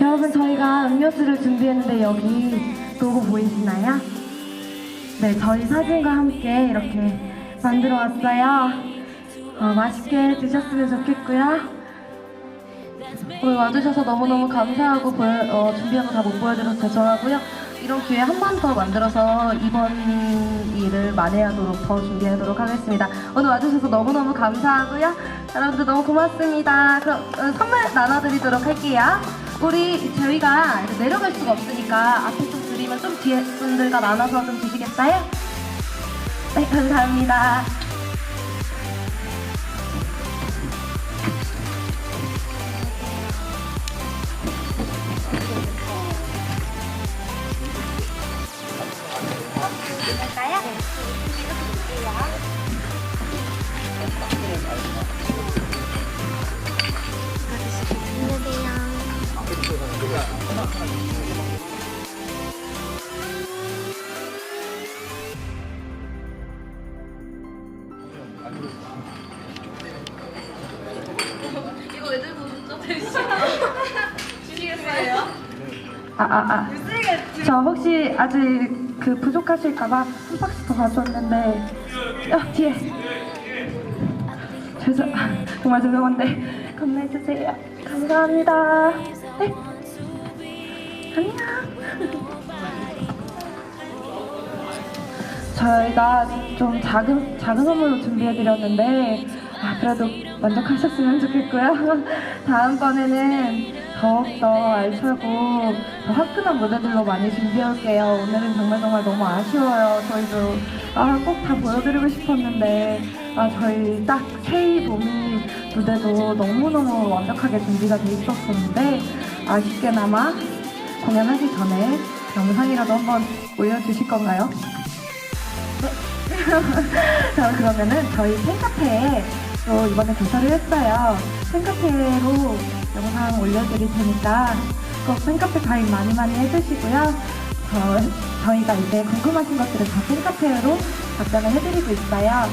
여러분 저희가 음료수를 준비했는데 여기 로고 보이시나요? 네, 저희 사진과 함께 이렇게 만들어 왔어요. 어, 맛있게 드셨으면 좋겠고요. 오늘 와주셔서 너무너무 감사하고 보여, 어, 준비한 거 다 못 보여드려서 죄송하고요. 이런 기회 한 번 더 만들어서 이번 일을 만회하도록 더 준비하도록 하겠습니다. 오늘 와주셔서 너무너무 감사하고요. 여러분들 너무 고맙습니다. 그럼 어, 선물 나눠드리도록 할게요. 우리 저희가 내려갈 수가 없으니까 앞에 좀 드리면 좀 뒤에 분들과 나눠서 좀 주시겠어요? 네, 감사합니다. 이거 왜 들고 오셨죠? 주시겠어요? 아, 아, 아. 저 혹시 아직 그 부족하실까봐 한 박스 더 가져왔는데, 어, 뒤에. 죄송, 정말 죄송한데, 건네주세요. 감사합니다. 네. 저희가 좀 작은, 작은 선물로 준비해드렸는데, 아, 그래도 만족하셨으면 좋겠고요. 다음번에는 더욱더 알차고 더 화끈한 무대들로 많이 준비해올게요. 오늘은 정말 정말 너무 아쉬워요. 저희도 아, 꼭 다 보여드리고 싶었는데 아, 저희 딱 새해 봄이 무대도 너무너무 완벽하게 준비가 돼 있었었는데 아쉽게나마 공연하기 전에 영상이라도 한번 올려주실 건가요? 자, 그러면은 저희 팬카페에 또 이번에 개설을 했어요. 팬카페로 영상 올려드릴 테니까 꼭 팬카페 가입 많이 많이 해주시고요. 저, 저희가 이제 궁금하신 것들을 다 팬카페로 답변을 해드리고 있어요.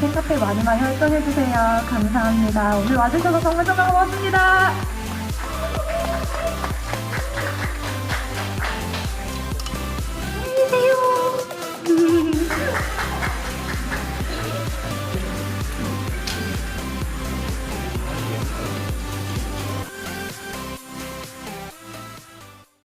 팬카페 많이 많이 활동해주세요. 감사합니다. 오늘 와주셔서 정말 정말 고맙습니다.